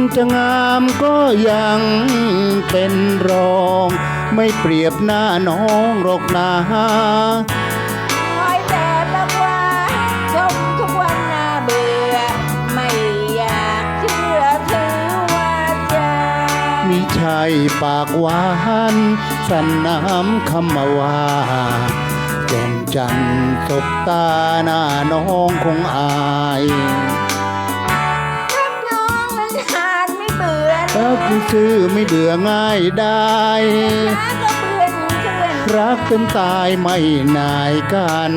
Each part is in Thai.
นจะงามก็ยังเป็นรอง ไม่เปรียบหน้าน้องหรอกนาคอยแต่ละวันชมทุกวันน่าเบื่อ ไม่อยากเชื่อถือว่าจะมิใช่ปากหวานสันน้ำคำมาว่าแจ่มจันทร์สบตาหน้าน้องคงอา รักยที่ซื่อไม่เบื่อง่ายได้รักก็เพื่อนเพื่อนรักเป็นตายไม่นายกัน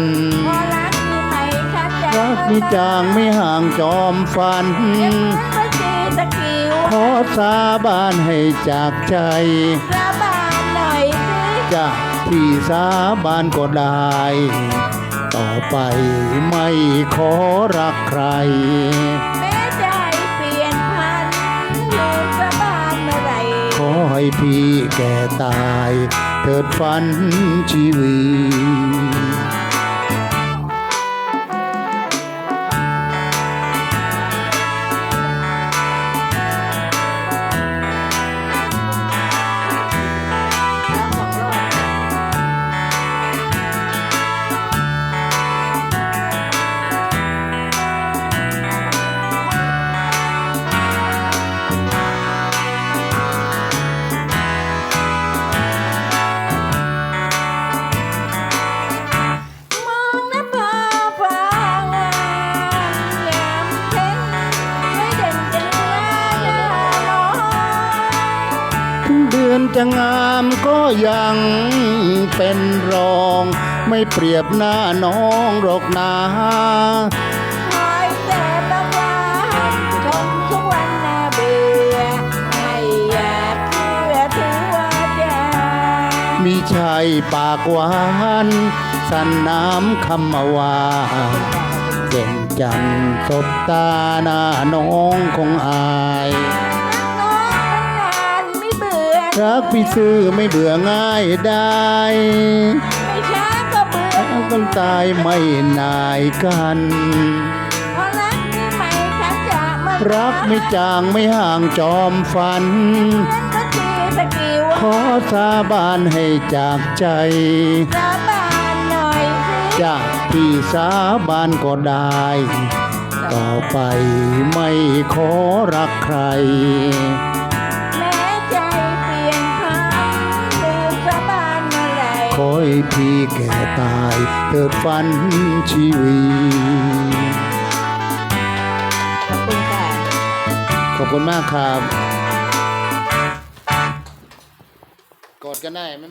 พอรักมีไหมคะจะรักนี่จางไม่ห่างจอมฟันยังเหมือนเมื่อกี้ตะกี้ขอสาบานให้จากใจสาบานหน่อยสิจะพี่สาบานก็ได้ ต่อไปไม่ขอรักใคร พี่แก่ตาย เถิดฝันชีวีต จะงามก็ยังเป็นรอง ไม่เปรียบหน้าน้องหรอกนาคอยแต่ละวันชมทุกวันน่าเบื่อไม่อยากเชื่อถือว่าจะมีชายปากหวานสันน้ำคำมาว่าเด่นจันทร์สบตาหน้าน้องคงอาย รักพี่ซื้อไม่เบื่อง่ายได้ไม่ช้าก็เบื่อรักกันตายไม่นายกันพอรักนี่ไหมคะจะมารักไม่จางไม่ห่างจอมฝันเหมือนเมื่อกี้ตะกี้ขอสาบานให้จากใจ สาบานหน่อยสิจะพี่สาบานก็ได้ ต่อไปไม่ขอรักใคร อยพี่แก่ตายเถิดฝันชีวีขอบคุณค่ะ ขอบคุณมากครับ กอดกันได้ไหม